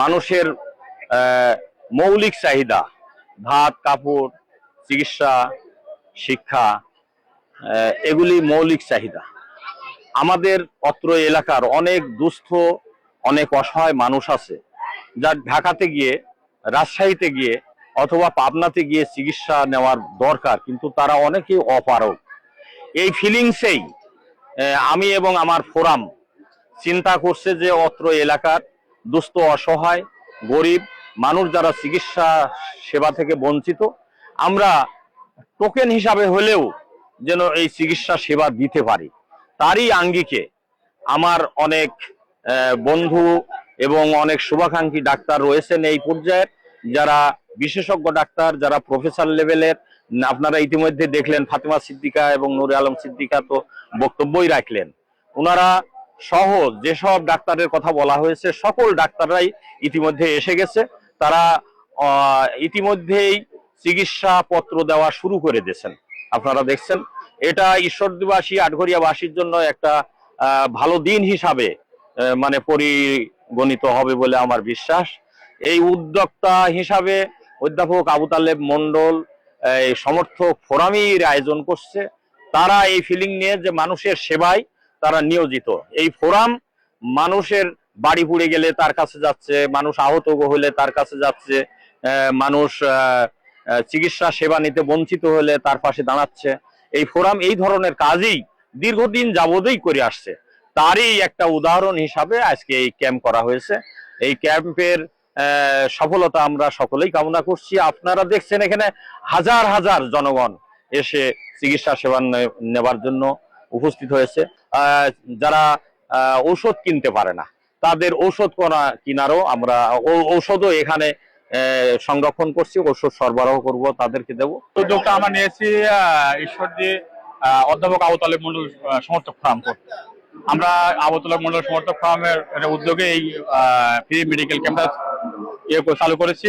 মানুষের মৌলিক চাহিদা, ভাত, কাপড়, চিকিৎসা, শিক্ষা এগুলি মৌলিক চাহিদা। আমাদের অত্র এলাকার অনেক দুস্থ, অনেক অসহায় মানুষ আছে যা ঢাকাতে গিয়ে, রাজশাহীতে গিয়ে অথবা পাবনাতে গিয়ে চিকিৎসা নেওয়ার দরকার, কিন্তু তারা অনেকেই অপারক এই ফিলিংসেই আমি এবং আমার ফোরাম চিন্তা করছে যে অত্র এলাকার দুস্থ, অসহায়, গরিব মানুষ যারা চিকিৎসা সেবা থেকে বঞ্চিত, আমরা টোকেন হিসাবে হলেও যেন এই চিকিৎসা সেবা দিতে পারি। তারই আঙ্গিকে আমার অনেক বন্ধু এবং অনেক শুভাকাঙ্ক্ষী ডাক্তার রয়েছেন এই পর্যায়ে যারা বিশেষজ্ঞ ডাক্তার, যারা প্রফেসর লেভেলের আপনারা ইতিমধ্যে দেখলেন ফাতেমা সিদ্দিকা এবং নুরে আলম সিদ্দিকা তো বক্তব্যই রাখলেন। ওনারা সহ যেসব ডাক্তারের কথা বলা হয়েছে, সকল ডাক্তাররাই ইতিমধ্যে এসে গেছে। তারা ইতিমধ্যেই চিকিৎসা পত্র দেওয়া শুরু করে দিয়েছেন। আপনারা দেখছেন, এটা ঈশ্বরদীবাসী আটঘরিয়াবাসীর জন্য একটা ভালো দিন হিসাবে মানে পরিগণিত হবে বলে আমার বিশ্বাস। এই উদ্যোক্তা হিসাবে অধ্যাপক আবু তালেব মন্ডল এই সমর্থক ফোরামের আয়োজন করছে। তারা এই ফিলিং নিয়ে যে মানুষের সেবায় তারা নিয়োজিত। এই ফোরাম মানুষের বাড়ি পুড়ে গেলে তার কাছে যাচ্ছে, মানুষ আহত হলে তার কাছে যাচ্ছে মানুষ চিকিৎসা সেবা নিতে বঞ্চিত হলে তার পাশে দাঁড়াচ্ছে। এই ফোরাম এই ধরনের কাজই দীর্ঘদিন যাবতই করে আসছে। তারই একটা উদাহরণ হিসাবে আজকে এই ক্যাম্প করা হয়েছে। এই ক্যাম্পের সফলতা আমরা সকলেই কামনা করছি। আপনারা দেখছেন এখানে হাজার হাজার জনগণ এসে চিকিৎসা সেবা নেবার জন্য। উপস্থিত হয়েছে। যারা ঔষধ কিনতে পারে না তাদের ঔষধ কোনা কিনারও আমরা ঔষধও এখানে সংরক্ষণ করছি ঔষধ সরবরাহ করব তাদেরকে দেব। উদ্যোগটা আমরা নিয়েছি ঈশ্বরদী আহ, অধ্যাপক আবু তালেব মন্ডল সমর্থক ফার্ম করতে। আমরা আবু তালেব মন্ডল সমর্থক ফার্মের উদ্যোগে এই ফ্রি মেডিকেল ক্যাম্পটা ইয়ে চালু করেছি।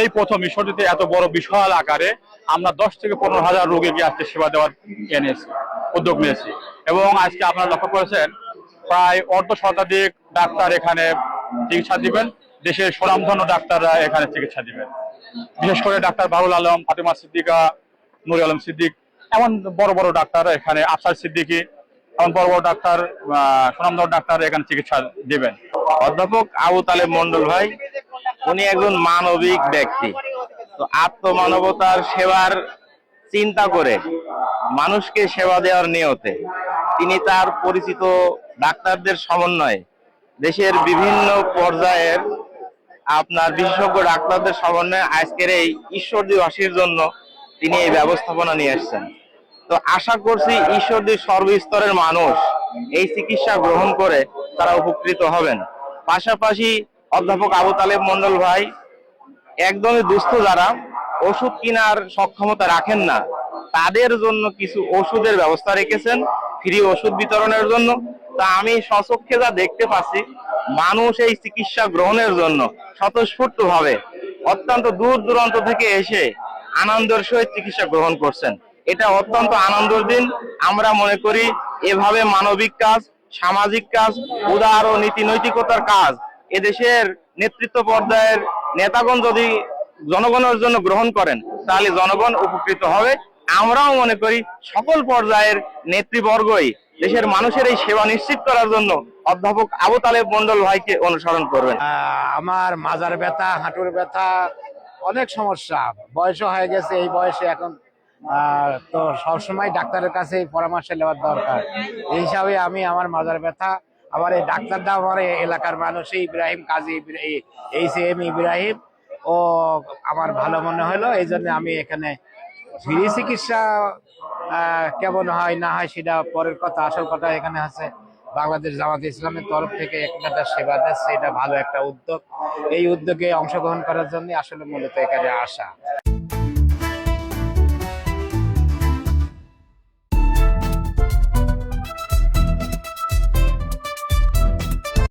এই প্রথম ঈশ্বরদীতে এত বড় বিশাল আকারে আমরা দশ থেকে পনেরো হাজার রোগীকে আজকে সেবা দেওয়ার নিয়েছি। উদ্যোগ নিয়েছি। এবং আজকে আপনারা লক্ষ্য করেছেন, প্রায় অর্ধ শতাধিক ডাক্তার এখানে চিকিৎসা দিবেন। দেশের সুনামধন্য ডাক্তাররা এখানে চিকিৎসা দিবেন। বিশেষ করে ডাক্তার বারুল আলম, ফাতেমা সিদ্দিকা নুর আলম সিদ্দিক, এমন বড় বড় ডাক্তার এখানে, আফসার সিদ্দিকি, এমন বড় বড় ডাক্তার সুনামধন্য ডাক্তার এখানে চিকিৎসা দেবেন। অধ্যাপক আবু তালেব মন্ডল ভাই, উনি একজন মানবিক ব্যক্তি। তো আত্মমানবতার সেবার চিন্তা করে মানুষকে সেবা দেওয়ার নিয়তে তিনি তার পরিচিত ডাক্তারদের সমন্বয়ে দেশের বিভিন্ন পর্যায়ের আপনার বিশেষজ্ঞ ডাক্তারদের সমন্বয়ে আজকের এই ঈশ্বর দিবসের জন্য তিনি এই ব্যবস্থাপনা নিয়ে এসেছেন। তো আশা করছি ঈশ্বরদীর সর্বস্তরের মানুষ এই চিকিৎসা গ্রহণ করে তারা উপকৃত হবেন। পাশাপাশি অধ্যাপক আবু তালেব মন্ডল ভাই, একদমই দুস্থ যারা, ওষুধ কেনার সক্ষমতা রাখেন না তাদের জন্য কিছু ওষুধের ব্যবস্থা রেখেছেন ফ্রি ওষুধ বিতরণের জন্য। তা আমি সচক্ষে যা দেখতে পাচ্ছি, মানুষ এই চিকিৎসা গ্রহণের জন্য স্বতঃস্ফূর্ত ভাবে অত্যন্ত দূর দূরান্ত থেকে এসে আনন্দের সহিত চিকিৎসা গ্রহণ করছেন। এটা অত্যন্ত আনন্দের দিন। আমরা মনে করি এভাবে মানবিক কাজ, সামাজিক কাজ, উদার ও নীতি নৈতিকতার কাজ এদেশের নেতৃত্ব পর্যায়ের নেতাগণ যদি জনগণের জন্য গ্রহণ করেন, তাহলে জনগণ উপকৃত হবে। আমরাও মনে করি সকল পর্যায়ের নেতৃবর্গই দেশের মানুষের এই সেবা নিশ্চিত করার জন্য অধ্যাপক আবু তালেব মন্ডল ভাইকে অনুসরণ করবেন। আমার মাজার ব্যথা, হাঁটুর ব্যথা, অনেক সমস্যা। বয়সও হয়ে গেছে, এই বয়সে এখন তো সবসময় ডাক্তারের কাছে পরামর্শ নেওয়ার দরকার। এই হিসাবে আমি আমার মাজার ব্যথা আমার এই ডাক্তারটা আমার এলাকার মানুষই ইব্রাহিম কাজী ইব্রা- এই- এই সি এম ইব্রাহিম। ও আমার ভালো মনে হলো, এই জন্য আমি এখানে ফ্রি চিকিৎসা কেমন হয়, না হয় সেটা পরের কথা। আসল কথা এখানে আছে বাংলাদেশ জামাত ইসলামের তরফ থেকে একটা সেবা দিচ্ছে এটা ভালো একটা উদ্যোগ। এই উদ্যোগে অংশগ্রহণ করার জন্য আসলে মূলত এখানে আসা।